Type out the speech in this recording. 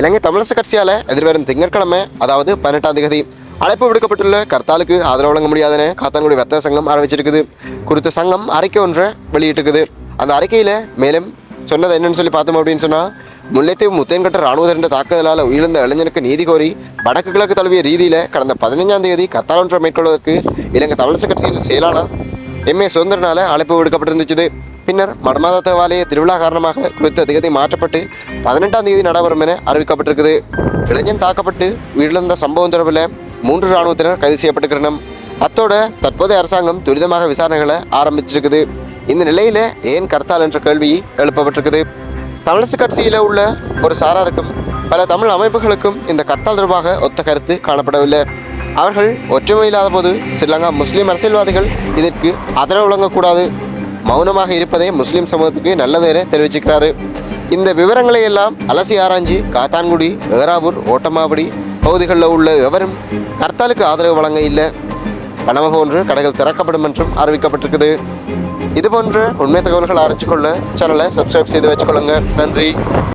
இலங்கை தமிழரசு கட்சியால் எதிர்வரும் திங்கட்கிழமை அதாவது பதினெட்டாம் தேதி அழைப்பு விடுக்கப்பட்டுள்ள கர்த்தாலுக்கு ஆதரவு வழங்க முடியாதுன்னு காத்தான்குடி வர்த்தக சங்கம் அறிவிச்சிருக்குது. குறித்த சங்கம் அறிக்கை ஒன்றை வெளியிட்டிருக்குது. அந்த அறிக்கையில் மேலும் சொன்னது என்னன்னு சொல்லி பார்த்தோம் அப்படின்னு சொன்னால் முல்லைத்தீவு முத்தேன்கட்ட ராணுவத்தின் தாக்குதலால் உயிரிழந்த இளைஞனுக்கு நீதி கோரி வடக்கு கிழக்கு தழுவிய ரீதியில் கடந்த பதினைஞ்சாம் தேதி கர்த்தால் ஒன்றை மேற்கொள்வதற்கு இலங்கை தமிழரசு கட்சியின் செயலாளர் எம்ஏ சுதந்திரனால் சுதந்திரனால அழைப்பு விடுக்கப்பட்டிருந்துச்சு. பின்னர் மடமாத தேவாலய திருவிழா காரணமாக குறித்த திகதி மாற்றப்பட்டு பதினெட்டாம் தேதி நடைபெறும் என அறிவிக்கப்பட்டிருக்குது. இளைஞன் தாக்கப்பட்டு உயிரிழந்த சம்பவம் தொடர்பில் மூன்று இராணுவத்தினர் கைது செய்யப்பட்டிருக்கிறனர் அத்தோட தற்போதைய அரசாங்கம் துரிதமாக விசாரணைகளை ஆரம்பிச்சிருக்குது. இந்த நிலையில ஏன் கர்த்தால் என்ற கேள்வி எழுப்பப்பட்டிருக்குது. தமிழரசு கட்சியில் உள்ள ஒரு சாராருக்கும் பல தமிழ் அமைப்புகளுக்கும் இந்த கர்த்தால் தொடர்பாக ஒத்த கருத்து காணப்படவில்லை. அவர்கள் ஒற்றுமை இல்லாத போது ஸ்ரீலங்கா முஸ்லீம் அரசியல்வாதிகள் இதற்கு ஆதரவு வழங்கக்கூடாது. மௌனமாக இருப்பதே முஸ்லீம் சமூகத்துக்கு நல்லது என தெரிவிச்சுக்கிறாரு. இந்த விவரங்களை எல்லாம் அலசி ஆராய்ஞ்சு காத்தான்குடி ஏராவூர் ஓட்டமாவடி பகுதிகளில் உள்ள எவரும் கர்த்தாலுக்கு ஆதரவு வழங்க இல்லை. கனவு போன்று கடைகள் திறக்கப்படும் என்றும் அறிவிக்கப்பட்டிருக்குது. இது போன்ற உண்மை தகவல்கள் அறிஞ்சு கொள்ள சேனலை சப்ஸ்கிரைப் செய்து வச்சுக்கொள்ளுங்க. நன்றி.